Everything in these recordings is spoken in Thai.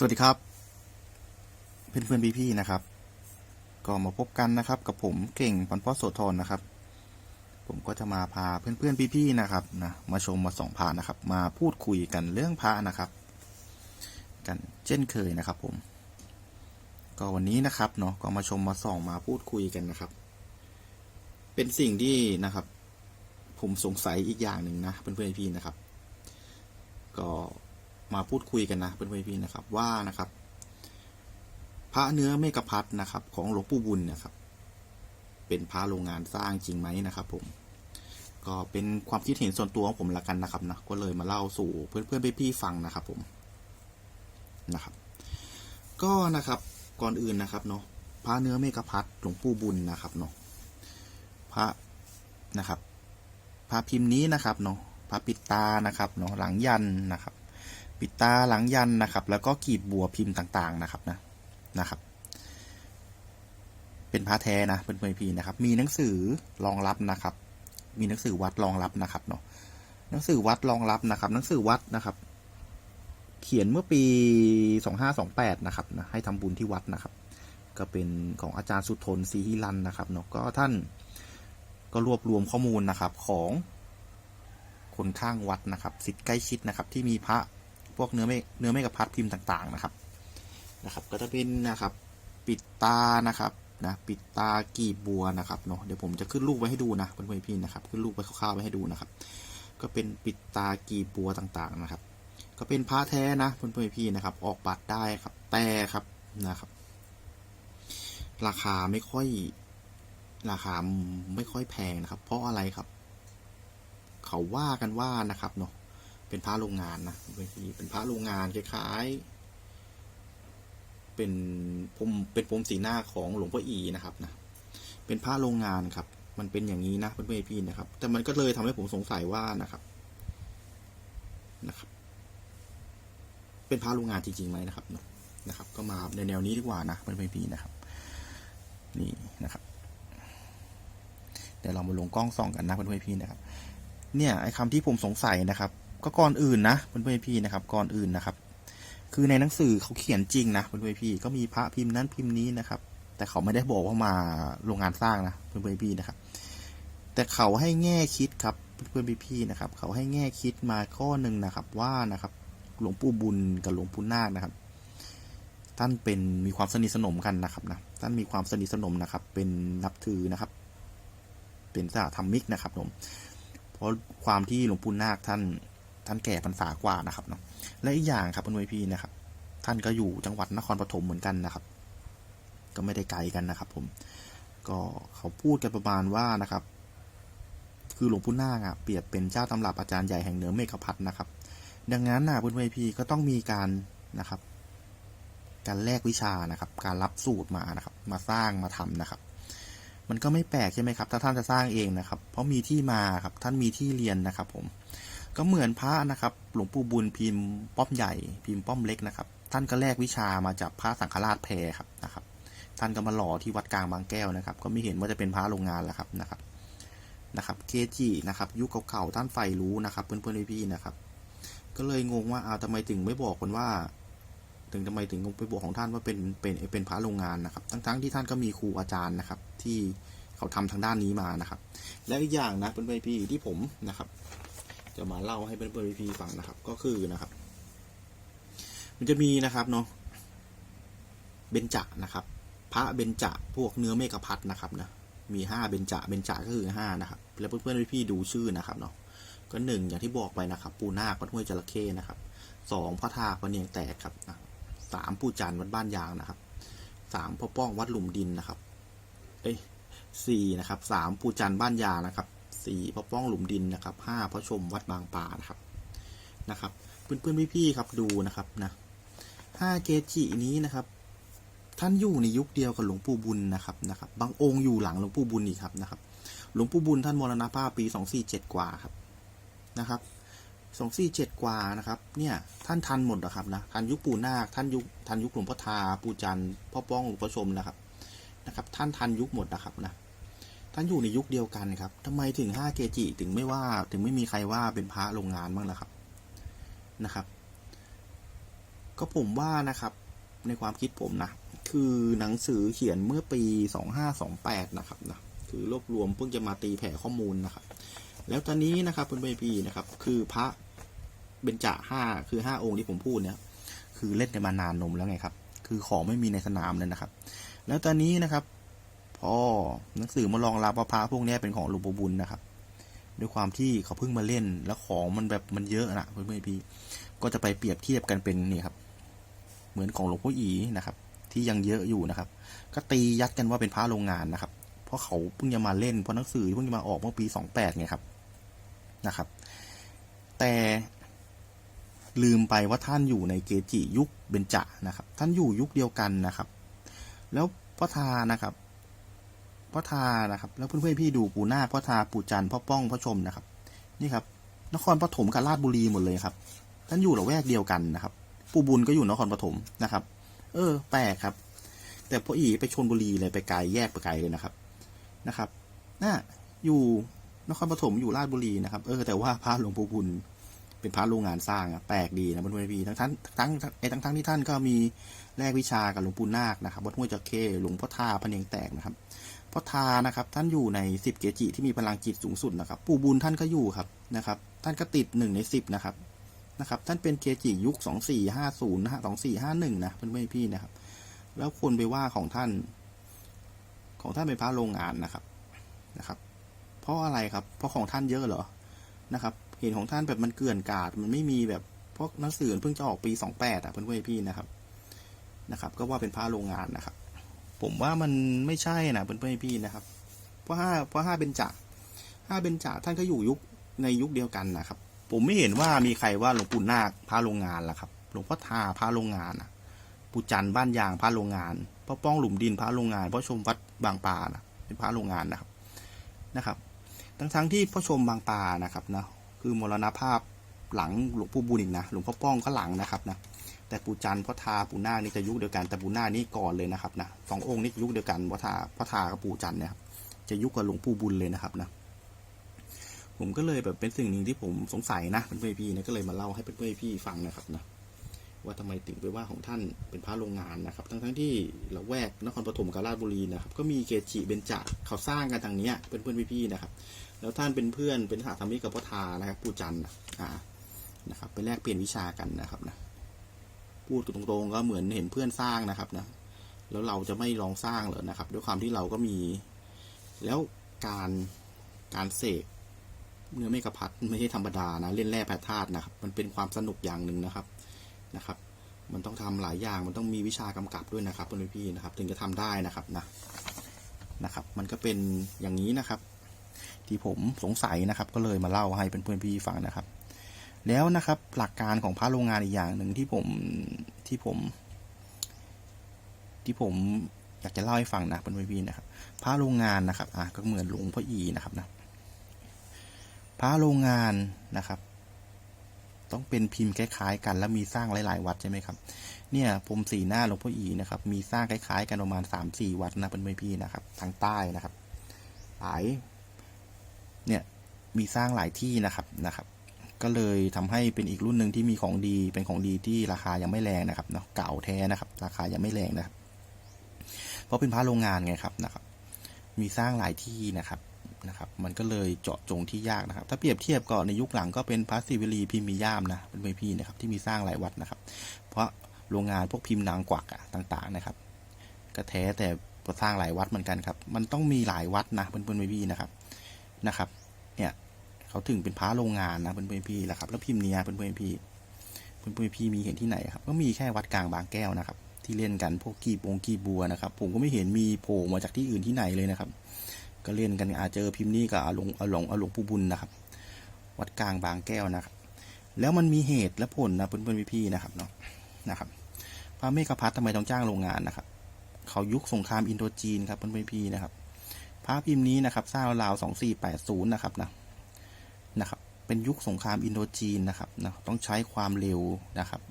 สวัสดีครับ เพื่อนเพื่อนๆพี่ๆนะครับ ก็มาพบกันนะครับ กับผมเก่งปันพ่อโสธรนะครับ ผมก็จะมาพาเพื่อนเพื่อนๆพี่ๆนะครับนะมาชมมาส่องพานะครับ มาพูดคุยกันเรื่องพระนะครับ กันเช่นเคยนะครับ ผม ก็วันนี้นะครับเนาะก็มาชมมาส่องมาพูดคุยกันนะครับ เป็นสิ่งที่นะครับ ผมสงสัยอีกอย่างหนึ่งนะเพื่อนเพื่อนๆพี่ๆนะครับ ก็ มาพูดคุยกันนะเพื่อนๆพี่นะครับว่านะครับ พระเนื้อเมกพัดนะครับ ของหลวงปู่บุญนะครับ เป็นพระโรงงานสร้างจริงไหมนะครับ ผม ก็เป็นความคิดเห็นส่วนตัวของผมละกันนะครับนะก็เลยมาเล่าสู่เพื่อนๆพี่ๆฟังนะครับ ผมนะครับ ก็นะครับก่อนอื่นนะครับเนาะพระเนื้อเมกพัดหลวงปู่บุญนะครับเนาะพระนะครับพระพิมพ์นี้นะครับเนาะพระปิดตานะครับเนาะหลังยันนะครับ ปิดตาหลังยันนะครับ แล้วก็กีบบัวพิมพ์ต่างๆนะครับนะนะครับ เป็นพระแท้นะเพื่อนๆพี่นะครับ มีหนังสือรองรับนะครับ มีหนังสือวัดรองรับนะครับเนาะหนังสือวัดรองรับนะครับ หนังสือวัดนะครับ เขียนเมื่อปีสองห้าสองแปดนะครับนะให้ทำบุญที่วัดนะครับ ก็เป็นของอาจารย์สุทนศรีหิรันนะครับเนาะก็ท่านก็รวบรวมข้อมูลนะครับของคนข้างวัดนะครับสิทธิ์ใกล้ชิดนะครับ ที่มีพระ พวกเนื้อเมฆเนื้อเมฆพัดพิมพ์ต่างๆนะครับนะครับ ก็จะเป็นนะครับปิดตานะครับนะปิดตากีบบัวนะครับเนาะเดี๋ยวผมจะขึ้นรูปไว้ให้ดูนะเพื่อนๆพี่นะครับขึ้นรูปไว้คร่าวๆไว้ให้ดูนะครับ ก็เป็นปิดตากีบบัวต่างๆนะครับ ก็เป็นพระแท้นะเพื่อนๆพี่นะครับ ออกบัตรได้ครับแต่ครับนะครับ ราคาไม่ค่อยราคาไม่ค่อยแพงนะครับ เพราะอะไรครับ เขาว่ากันว่านะครับเนาะ เป็นพระโรงงานนะบางทีเป็นพระโรงงานคล้ายๆ เป็นผมเป็นผมสีหน้าของหลวงพ่ออีนะครับนะ เป็นพระโรงงานครับ มันเป็นอย่างนี้นะเพื่อนๆพี่นะครับ แต่มันก็เลยทำให้ผมสงสัยว่านะครับ นะครับ เป็นพระโรงงานจริงๆไหมนะครับนะนะครับ ก็มาในแนวนี้ดีกว่านะเพื่อนๆพี่นะครับ นี่นะครับเดี๋ยวเรามาลงกล้องส่องกันนะเพื่อนๆพี่นะครับ เนี่ยไอ้คำที่ผมสงสัยนะครับ ก็ก่อนอื่นนะเพื่อนๆพี่นะครับก่อนอื่นนะครับ คือในหนังสือเขาเขียนจริงนะเพื่อนๆพี่ก็มีพระพิมพ์นั้นพิมพ์นี้นะครับ แต่เขาไม่ได้บอกว่ามาโรงงานสร้างนะเพื่อนๆพี่นะครับ แต่เขาให้แง่คิดครับเพื่อนๆพี่ๆนะครับ เขาให้แง่คิดมาข้อหนึ่งนะครับ ว่านะครับ หลวงปู่บุญกับหลวงปู่นาคนะครับ ท่านเป็นมีความสนิทสนมกันนะครับนะท่านมีความสนิทสนมนะครับ เป็นนับถือนะครับ เป็นสหธรรมิกนะครับผมเพราะความที่หลวงปู่นาคท่าน ท่านแก่พรรษากว่านะครับเนาะและอีกอย่างครับเพื่อนพี่นะครับ ท่านก็อยู่จังหวัดนครปฐมเหมือนกันนะครับ ก็ไม่ได้ไกลกันนะครับ ผม ก็เขาพูดกันประมาณว่านะครับ คือหลวงปู่นาคอะเปรียบเป็นเจ้าตำรับอาจารย์ใหญ่แห่งเหนือเมฆพัฒนะครับ ดังนั้นนะเพื่อนพี่ก็ต้องมีการนะครับ การแลกวิชานะครับ การรับสูตรมานะครับ มาสร้างมาทำนะครับมันก็ไม่แปลกใช่ไหมครับ ถ้าท่านจะสร้างเองนะครับ เพราะมีที่มาครับ ท่านมีที่เรียนนะครับผม ก็เหมือนพระนะครับ หลวงปู่บุญพิมพ์ป้อมใหญ่พิมพ์ป้อมเล็กนะครับ ท่านก็แลกวิชามาจากพระสังฆราชแพรครับนะครับ ท่านก็มาหล่อที่วัดกลางบางแก้วนะครับ ก็ไม่เห็นว่าจะเป็นพระโรงงานแล้วครับนะครับนะครับเกจินะครับยุคเก่าๆท่านใฝ่รู้นะครับ เพื่อนๆพี่ๆนะครับ ก็เลยงงว่าเอาทำไมถึงไม่บอกคนว่า ถึงทำไมถึงไปบอกของท่านว่าเป็นเป็นเป็นพระโรงงานนะครับ ทั้งๆที่ท่านก็มีครูอาจารย์นะครับ ที่เขาทำทางด้านนี้มานะครับ และอีกอย่างนะเพื่อนๆพี่ที่ผมนะครับ จะมาเล่าให้เพื่อนๆพี่ฟังนะครับ ก็คือนะครับ มันจะมีนะครับเนาะเบญจะนะครับ พระเบญจะพวกเนื้อเมฆพัดนะครับนะมีห้าเบญจะเบญจะก็คือห้านะครับ แล้วเพื่อนๆพี่ๆดูชื่อนะครับเนาะก็หนึ่งอย่างที่บอกไปนะครับ ปูนาควัดห้วยจระเข้นะครับสองพระทาพระเนียงแตกครับสามปู่จันทร์วัดบ้านยางนะครับสามพ่อป้องวัดหลุมดินนะครับ เอ้ยสี่นะครับสามปู่จันทร์บ้านยางนะครับ สี่พ่อป้องหลุมดินนะครับห้าพระชมวัดบางป่านะครับนะครับเพื่อนๆพี่ๆครับดูนะครับนะห้าเกจินี้นะครับ ท่านอยู่ในยุคเดียวกับหลวงปู่บุญนะครับนะครับบางองค์อยู่หลังหลวงปู่บุญอีกครับนะครับหลวงปู่บุญท่านมรณภาพปีสองสี่เจ็ดกว่าครับนะครับสองสี่เจ็ดกว่านะครับเนี่ยท่านทันหมดนะครับนะทันยุคปู่นาคท่านยุคทันยุคหลวงพ่อทาปู่จันพ่อป้องหลวงพ่อชมนะครับนะครับ ท่านทันยุคหมดนะครับนะ ท่านอยู่ในยุคเดียวกันครับทำไมถึงห้าเกจิถึงไม่ว่า ถึงไม่มีใครว่าเป็นพระโรงงานบ้างล่ะครับนะครับ ก็ผมว่านะครับ ในความคิดผมนะคือหนังสือเขียนเมื่อปี 2528 นะครับนะคือรวบรวมเพิ่งจะมาตีแผ่ข้อมูลนะครับ แล้วตอนนี้นะครับเพื่อนๆพี่นะครับ คือพระเบญจาห้าคือห้าองค์ที่ผมพูดเนี่ยคือเล่นกันมานานนมแล้วไงครับ คือของไม่มีในสนามเลยนะครับ แล้วตอนนี้นะครับ พอหนังสือมารองรับว่าพระพวกนี้เป็นของหลวงปู่บุญนะครับ ด้วยความที่เขาเพิ่งมาเล่นแล้วของมันแบบมันเยอะนะเพื่อนๆพี่ ก็จะไปเปรียบเทียบกันเป็นนี่ครับ เหมือนของหลวงพ่ออีนะครับ ที่ยังเยอะอยู่นะครับ ก็ตียัดกันว่าเป็นพระโรงงานนะครับ เพราะเขาเพิ่งจะมาเล่นเพราะหนังสือเพิ่งจะมาออกเมื่อปีสองแปดไงครับนะครับ แต่ลืมไปว่าท่านอยู่ในเกจิยุคเบญจนะครับ ท่านอยู่ยุคเดียวกันนะครับ แล้วพ่อทานะครับ พ่อทานะครับ แล้วเพื่อนๆพี่ดูปู่นาคพ่อทาปู่จันพ่อป้องพ่อชมนะครับ นี่ครับ นครปฐมกับราชบุรีหมดเลยครับท่านอยู่ละแวกเดียวกันนะครับ ปู่บุญก็อยู่นครปฐมนะครับ เออ แปลกครับ แต่พ่ออีไปชนบุรีเลยไปไกลแยกไปไกลเลยนะครับนะครับน่าอยู่นครปฐมอยู่ราชบุรีนะครับ เออแต่ว่าพระหลวงปู่บุญเป็นพระโรงงานสร้างอะแปลกดีนะเพื่อนๆพี่ทั้งทั้งทั้งไอ้ทั้งทั้งที่ท่านก็มีแลกวิชากับหลวงปู่นาคนะครับวัดห้วยจระเข้หลวงพ่อท่าพระเนียงแตกนะครับ พ่อทานะครับ ท่านอยู่ในสิบเกจิที่มีพลังจิตสูงสุดนะครับ ปู่บุญท่านก็อยู่ครับนะครับ ท่านก็ติดหนึ่งในสิบนะครับนะครับ ท่านเป็นเกจิยุคสองสี่ห้าศูนย์นะฮะสองสี่ห้าหนึ่งนะเพื่อนๆพี่นะครับ แล้วคนไปว่าของท่าน ของท่านเป็นพระโรงงานนะครับนะครับ เพราะอะไรครับ เพราะของท่านเยอะเหรอนะครับ เห็นของท่านแบบมันเกลื่อนกาดมันไม่มีแบบพวกหนังสือเพิ่งจะออกปีสองแปดอะเพื่อนๆพี่นะครับนะครับ ก็ว่าเป็นพระโรงงานนะครับ ผมว่ามันไม่ใช่นะเพื่อนๆพี่นะครับ เพราะห้าเพราะห้าเบญจห้าเบญจท่านก็อยู่ยุคในยุคเดียวกันนะครับ ผมไม่เห็นว่ามีใครว่าหลวงปู่นาคพระโรงงานล่ะครับ หลวงพ่อทาพระโรงงานนะปู่จันบ้านยางพระโรงงานพ่อป้องหลุมดินพระโรงงานพ่อชมวัดบางปานะเป็นพระโรงงานนะครับนะครับ ทั้งทั้งที่พ่อชมบางปานะครับนะคือมรณภาพหลังหลวงปู่บุญอีกนะหลวงพ่อป้องก็หลังนะครับนะ แต่ปู่จันพ่อทาปู่นาคนี่จะยุคเดียวกันแต่ปู่นาคนี่ก่อนเลยนะครับนะสององค์นี่ยุคเดียวกันพ่อทาพ่อทากับปู่จันเนี่ยครับจะยุคกับหลวงปู่บุญเลยนะครับนะผมก็เลยแบบเป็นสิ่งหนึ่งที่ผมสงสัยนะเพื่อนพี่นะก็เลยมาเล่าให้เพื่อนพี่ฟังนะครับนะว่าทำไมถึงไปว่าของท่านเป็นพระโรงงานนะครับ ทั้งทั้งๆที่ละแวกนครปฐมกับราบุรีนะครับ ก็มีเกจิเบญจเขาสร้างกันทางเนี้ยเป็นเพื่อนพี่ๆนะครับ แล้วท่านเป็นเพื่อนเป็นสาธรรมิกกับพ่อทานะครับปู่จันนะอ่านะครับ ไปแลกเปลี่ยนวิชากันนะครับนะ พูดตรงๆ ก็เหมือนเห็นเพื่อนสร้างนะครับนะ แล้วเราจะไม่ลองสร้างเหรอนะครับ ด้วยความที่เราก็มี แล้วการการเสกเนื้อเมกะพัดไม่ใช่ธรรมดานะ เล่นแร่แพทธาตุนะครับ มันเป็นความสนุกอย่างหนึ่งนะครับนะครับ มันต้องทำหลายอย่างมันต้องมีวิชากำกับด้วยนะครับเพื่อนพี่นะครับ ถึงจะทำได้นะครับนะนะครับ มันก็เป็นอย่างนี้นะครับ ที่ผมสงสัยนะครับ ก็เลยมาเล่าให้เพื่อนๆพี่ฟังนะครับ แล้วนะครับหลักการของพระโรงงานอีกอย่างหนึ่งที่ผมที่ผม ที่ผมอยากจะเล่าให้ฟังนะเพื่อนพี่นะครับพระโรงงานนะครับอะก็เหมือนหลวงพ่ออีนะครับนะพระโรงงานนะครับ ต้องเป็นพิมพ์คล้ายๆ กัน แล้วมีสร้างหลายๆ วัดใช่ไหมครับ เนี่ยผมสีหน้าหลวงพ่ออีนะครับ มีสร้างคล้ายๆ กันประมาณสามสี่วัดนะเป็นพี่นะครับ ทางใต้นะครับหลายเนี่ยมีสร้างหลายที่นะครับนะครับ ก็เลยทำให้เป็นอีกรุ่นหนึ่งที่มีของดี เป็นของดีที่ราคายังไม่แรงนะครับเนาะเก่าแท้นะครับ ราคายังไม่แรงนะครับ เพราะเป็นพระโรงงานไงครับนะครับ มีสร้างหลายที่นะครับนะครับ มันก็เลยเจาะจงที่ยากนะครับ ถ้าเปรียบเทียบก่อนในยุคหลังก็เป็นพระศิวลีพิมพ์มีย่ามนะเป็นพี่นะครับที่มีสร้างหลายวัดนะครับ เพราะโรงงานพวกพิมพ์นางกวักอะต่าง ๆ นะครับ ก็แท้แต่สร้างหลายวัดเหมือนกันครับ มันต้องมีหลายวัดนะเพื่อนๆพี่นะครับนะครับ เนี่ย เขาถึงเป็นพระโรงงานนะเพื่อนๆพี่ๆนะครับแล้วพิมพ์เนี้ยเพื่อนๆพี่เพื่อนๆพี่มีเห็นที่ไหนครับก็มีแค่วัดกลางบางแก้วนะครับ ที่เล่นกันพวกกีบองกีบัวนะครับ ผมก็ไม่เห็นมีโผล่มาจากที่อื่นที่ไหนเลยนะครับ ก็เล่นกันอาจเจอพิมพ์นี้กับอาหลงอาหลงอาหลงปูบุญนะครับ วัดกลางบางแก้วนะครับ แล้วมันมีเหตุและผลนะเพื่อนๆพี่ๆนพี่นะครับเนาะนะครับพระเมฆพัฒน์ทำไมต้องจ้างโรงงานนะครับ เขายุคสงครามอินโดจีนครับเพื่อนๆพี่ๆนพี่นะครับพระพิมพ์นี้นะครับสร้างราวสองสี่แปดศูนย์นะครับนะ เป็นยุคสงครามอินโดจีนนะครับนะต้องใช้ความเร็วนะครับ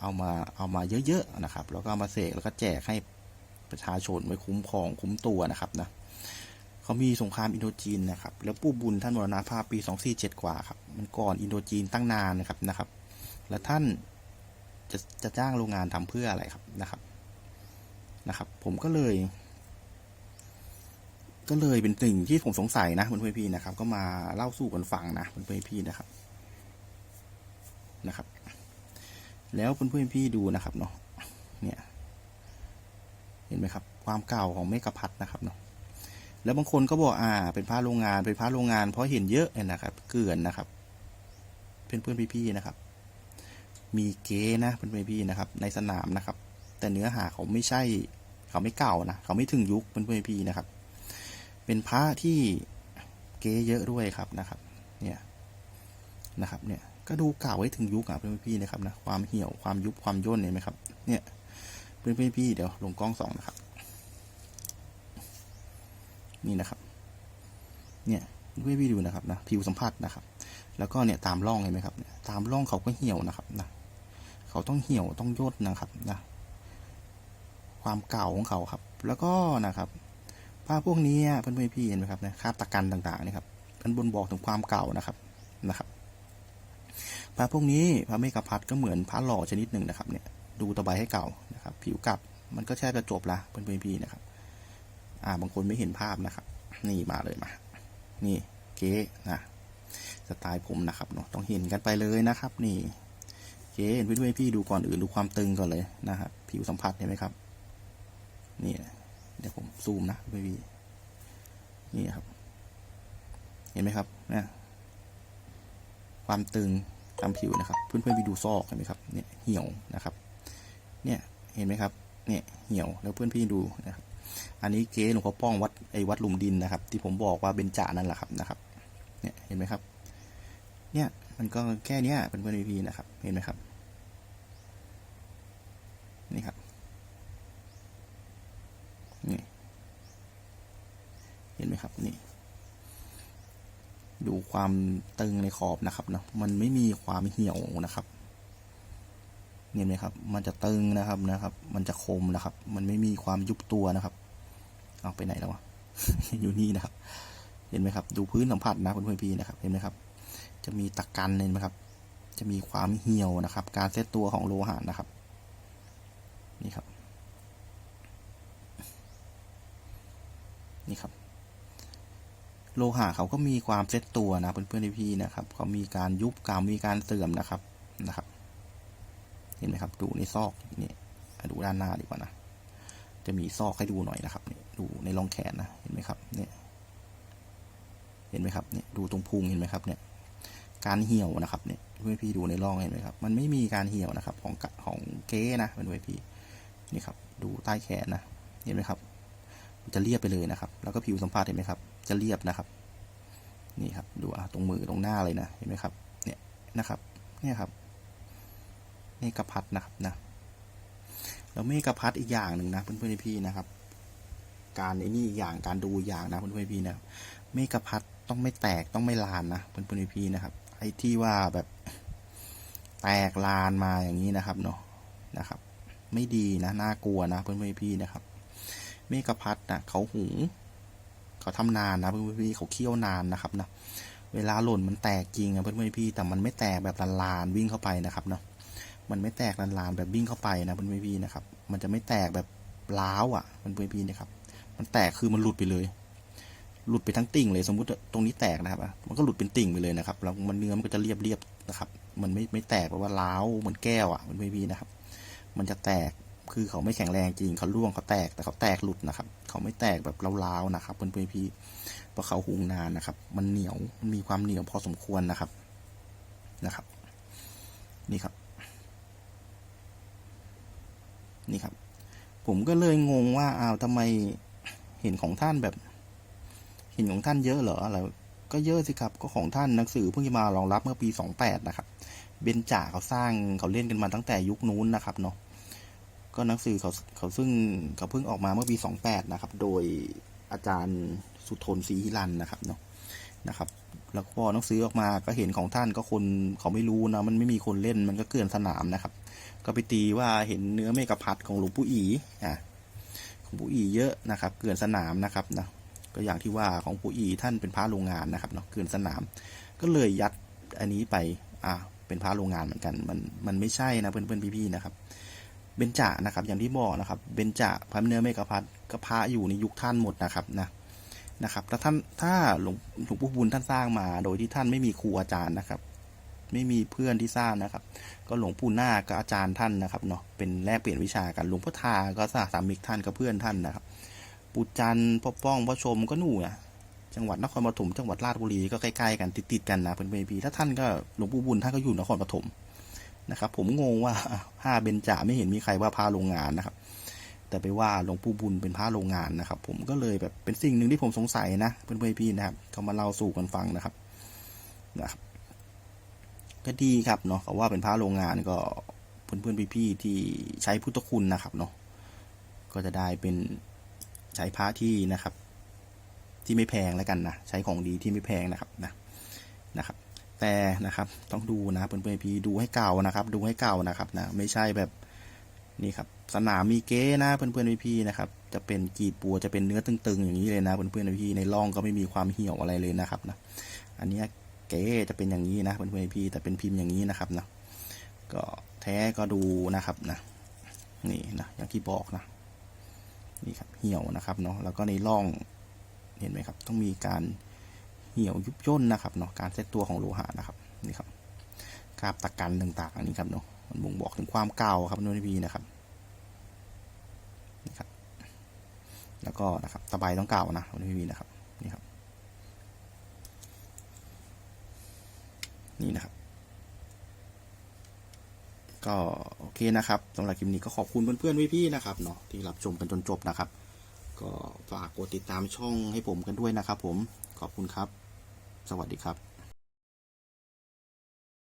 เอามาเอามาเยอะๆนะครับ แล้วก็มาเสกแล้วก็แจกให้ประชาชนไว้คุ้มครองคุ้มตัวนะครับนะเขามีสงครามอินโดจีนนะครับ แล้วปู่บุญท่านมรณภาพปีสองสี่เจ็ดกว่าครับ มันก่อนอินโดจีนตั้งนานนะครับนะครับ และท่านจะจะจ้างโรงงานทำเพื่ออะไรครับนะครับนะครับ ผมก็เลย ก็เลยเป็นสิ่งที่ผมสงสัยนะเพื่อนๆพี่นะครับ ก็มาเล่าสู่กันฟังนะเพื่อนๆพี่นะครับนะครับ แล้วเพื่อนๆพี่ดูนะครับเนาะเนี่ย เห็นไหมครับ ความเก่าของเมกะพัดนะครับเนาะแล้วบางคนก็บอกอ่า เป็นผ้าโรงงานเป็นผ้าโรงงาน เพราะเห็นเยอะเนี่ยนะครับ เกลื่อนนะครับ เพื่อนเพื่อนพี่ๆนะครับ มีเก๊นะเพื่อนเพื่อนพี่นะครับ ในสนามนะครับ แต่เนื้อหาเขาไม่ใช่ เขาไม่เก่านะเขาไม่ถึงยุคเพื่อนเพื่อนพี่นะครับ เป็นพระที่เก๊เยอะด้วยครับนะครับ เนี่ยนะครับเนี่ยก็ดูเก่าไว้ถึงยุคอะเพื่อนพี่นะครับนะความเหี่ยวความยุบความย่นเห็นไหมครับ เนี่ยเพื่อนๆพี่เดี๋ยวลงกล้องสองนะครับ นี่นะครับ เนี่ยเพื่อนพี่ดูนะครับนะผิวสัมผัสนะครับ แล้วก็เนี่ยตามร่องเห็นไหมครับตามร่องเขาก็เหี่ยวนะครับนะเขาต้องเหี่ยวต้องย่นนะครับนะความเก่าของเขาครับ แล้วก็นะครับ ผ้าพพวกนี้เพื่อนๆพี่เห็นไหมครับนะคราบตะกันต่างๆนี่ครับมันบนบอกถึงความเก่านะครับนะครับผ้าพวกนี้พระเมกะพัดก็เหมือนผ้าหล่อชนิดหนึ่งนะครับ เนี่ย ดูตะไบให้เก่านะครับ ผิวกลับมันก็แช่กระจบละเพื่อนๆพี่นะครับ อ่าบางคนไม่เห็นภาพนะครับ นี่มาเลยมา นี่เก๊นะสไตล์ผมนะครับเนาะต้องเห็นกันไปเลยนะครับ นี่เก๊เห็นเพื่อนๆพี่ดูก่อนอื่นดูความตึงก่อนเลยนะครับผิวสัมผัสเห็นไหมครับ นี่ เดี๋ยวผมซูมนะเพื่อนๆพี่นี่ครับ เห็นไหมครับเนี่ยความตึงตามผิวนะครับ เพื่อนๆพี่ดูซอกเห็นไหมครับเนี่ยเหี่ยวนะครับ เนี่ยเห็นไหมครับเนี่ยเหี่ยวแล้วเพื่อนพี่ดูนะครับ อันนี้เก๊หลวงพ่อป้องวัดไอ้วัดหลุมดินนะครับ ที่ผมบอกว่าเบญจานั่นแหละครับนะครับ เนี่ยเห็นไหมครับ เนี่ยมันก็แค่เนี้ยเป็นเพื่อนพี่นะครับ เห็นไหมครับ นี่ครับ นี่ เห็นไหมครับ นี่ ดู ความตึงในขอบนะครับเนาะมันไม่มีความเหี่ยวนะครับเห็นไหมครับ มันจะตึงนะครับนะครับ มันจะคมนะครับ มันไม่มีความยุบตัวนะครับ เอาไปไหนแล้ววะ อยู่นี่นะครับ เห็นไหมครับ ดูพื้นสัมผัสนะเพื่อนพี่นะครับ เห็นไหมครับ จะมีตะกันเห็นไหมครับ จะมีความเหี่ยวนะครับ การเซตตัวของโลหะนะครับ นี่ครับ นี่ครับ โลหะเขาก็มีความเซตตัวนะเพื่อนๆพี่ๆนะครับเขามีการยุบการมีการเสื่อมนะครับนะครับ เห็นไหมครับ ดูในซอกนี่ดูด้านหน้าดีกว่านะจะมีซอกให้ดูหน่อยนะครับนี่ดูในร่องแขนนะเห็นไหมครับเนี่ยเห็นไหมครับเนี่ยดูตรงพุงเห็นไหมครับเนี่ย การเหี่ยวนะครับเนี่ยเพื่อนพี่ดูในร่องเห็นไหมครับ มันไม่มีการเหี่ยวนะครับ ของของเก้นะเพื่อนพี่นี่ครับ ดูใต้แขนนะเห็นไหมครับ จะเรียบไปเลยนะครับ แล้วก็ผิวสัมผัสเห็นไหมครับ จะเรียบนะครับ นี่ครับ ดูอะตรงมือตรงหน้าเลยนะ เห็นไหมครับ เนี่ยนะครับ เนี่ยครับ เมกะพัดนะครับนะ แล้วเมกะพัดอีกอย่างหนึ่งนะเพื่อนๆพี่นะครับ การไอ้นี่อีกอย่างการดูอย่างนะเพื่อนๆพี่นะครับ เมกะพัดต้องไม่แตกต้องไม่ลานนะเพื่อนๆพี่นะครับ ไอ้ที่ว่าแบบแตกลานมาอย่างนี้นะครับเนาะนะครับ ไม่ดีนะน่ากลัวนะเพื่อนๆพี่นะครับ เมกะพัดนะเขาหุง เขาทำนานนะเพื่อนๆพี่เขาเคี่ยวนานนะครับนะเวลาหล่นมันแตกจริงนะเพื่อนๆพี่แต่มันไม่แตกแบบลานๆวิ่งเข้าไปนะครับเนาะมันไม่แตกลานๆแบบวิ่งเข้าไปนะเพื่อนๆพี่นะครับ มันจะไม่แตกแบบล้าวอะเพื่อนๆพี่นะครับ มันแตกคือมันหลุดไปเลย หลุดไปทั้งติ่งเลยสมมุติตรงนี้แตกนะครับมันก็หลุดเป็นติ่งไปเลยนะครับแล้วมันเนื้อมันก็จะเรียบเรียบๆนะครับ มันไม่ไม่แตกแบบว่าล้าวเหมือนแก้วอะเพื่อนๆพี่นะครับ มันจะแตก คือเขาไม่แข็งแรงจริงเขาล่วงเขาแตกแต่เขาแตกหลุดนะครับ เขาไม่แตกแบบเล้าๆนะครับเพื่อนๆพี่เพราะเขาหุงนานนะครับ มันเหนียวมันมีความเหนียวพอสมควรนะครับนะครับ นี่ครับ นี่ครับ ผมก็เลยงงว่าอ้าวทำไมเห็นของท่านแบบเห็นของท่านเยอะเหรออะไรก็เยอะสิครับ ก็ของท่านหนังสือเพิ่งจะมารองรับเมื่อปีสองแปดนะครับ เบนจ่าเขาสร้างเขาเล่นกันมาตั้งแต่ยุคนู้นนะครับเนาะ ก็หนังสือเขาเขาซึ่งเขาเพิ่งออกมาเมื่อปีสองแปดนะครับ โดยอาจารย์สุทนศรีหิรันนะครับเนาะนะครับ แล้วพอหนังสือออกมาก็เห็นของท่านก็คนเขาไม่รู้นะมันไม่มีคนเล่นมันก็เกลื่อนสนามนะครับ ก็ไปตีว่าเห็นเนื้อเมกะพัดของหลวงปู่อีอะของปู่อีเยอะนะครับ เกลื่อนสนามนะครับนะก็อย่างที่ว่าของปู่อีท่านเป็นพระโรงงานนะครับเนาะเกลื่อนสนาม ก็เลยยัดอันนี้ไปอะเป็นพระโรงงานเหมือนกัน มันมันไม่ใช่นะเพื่อนเพื่อนพี่ๆนะครับ เบญจานะครับ อย่างที่บอกนะครับ เบญจาพระเนื้อเมกพัดก็พระอยู่ในยุคท่านหมดนะครับนะนะครับถ้าท่านถ้าหลวงหลวงปู่บุญท่านสร้างมา โดยที่ท่านไม่มีครูอาจารย์นะครับ ไม่มีเพื่อนที่สร้างนะครับ ก็หลวงปู่นาคก็อาจารย์ท่านนะครับเนาะเป็นแลกเปลี่ยนวิชากันหลวงพ่อทาก็สาสามิกท่านก็เพื่อนท่านนะครับปู่จันทร์พ่อป้องพ่อชมก็หนู่นะจังหวัดนครปฐมจังหวัดราชบุรีก็ใกล้ๆกันติดๆกันนะเป็นเพีถ้าท่านก็หลวงปู่บุญท่านก็อยู่นครปฐม นะครับ ผมงงว่าห้าเบญจาไม่เห็นมีใครว่าพาโรงงานนะครับ แต่ไปว่าหลวงปู่บุญเป็นพระโรงงานนะครับ ผมก็เลยแบบเป็นสิ่งหนึ่งที่ผมสงสัยนะเพื่อนๆพี่นะครับเขามาเล่าสู่กันฟังนะครับนะครับก็ดีครับเนาะเขาว่าเป็นพระโรงงานก็เพื่อนๆพี่ๆที่ใช้พุทธคุณนะครับเนาะก็จะได้เป็นใช้พระที่นะครับ ที่ไม่แพงแล้วกันนะใช้ของดีที่ไม่แพงนะครับนะนะครับ แต่นะครับ ต้องดูนะเพื่อนๆพี่ดูให้เก่านะครับ ดูให้เก่านะครับนะไม่ใช่แบบนี่ครับสนามมีเก้นะเพื่อนๆพี่นะครับจะเป็นกีบปัวจะเป็นเนื้อตึงๆ อย่างนี้เลยนะเพื่อนๆพี่ในร่องก็ไม่มีความเหี่ยวอะไรเลยนะครับนะอันนี้เก๋จะเป็นอย่างนี้นะเพื่อนๆพี่แต่เป็นพิมพ์อย่างนี้นะครับนะก็แท้ก็ดูนะครับนะนี่นะอย่างที่บอกนะนี่ครับเหี่ยวนะครับเนาะแล้วก็ในร่องเห็นไหมครับ ต้องมีการ หี่ยวยุบย่นนะครับเนาะการเซตตัวของโลหะนะครับนี่ครับคราบตะกันต่างๆอันนี้ครับเนาะมันบ่งบอกถึงความเก่าครับเพื่นพี่นะครับนี่ครับ แล้วก็นะครับตะไบต้องเก่านะเพื่นพี่นะครับนี่ครับ นี่นะครับ ก็โอเคนะครับสำหรับคลิปนี้ก็ขอบคุณเพื่อนๆพี่ๆนะครับเนาะที่รับชมกันจนจบนะครับ ก็ฝากกดติดตามช่องให้ผมกันด้วยนะครับ ผมขอบคุณครับ สวัสดีครับ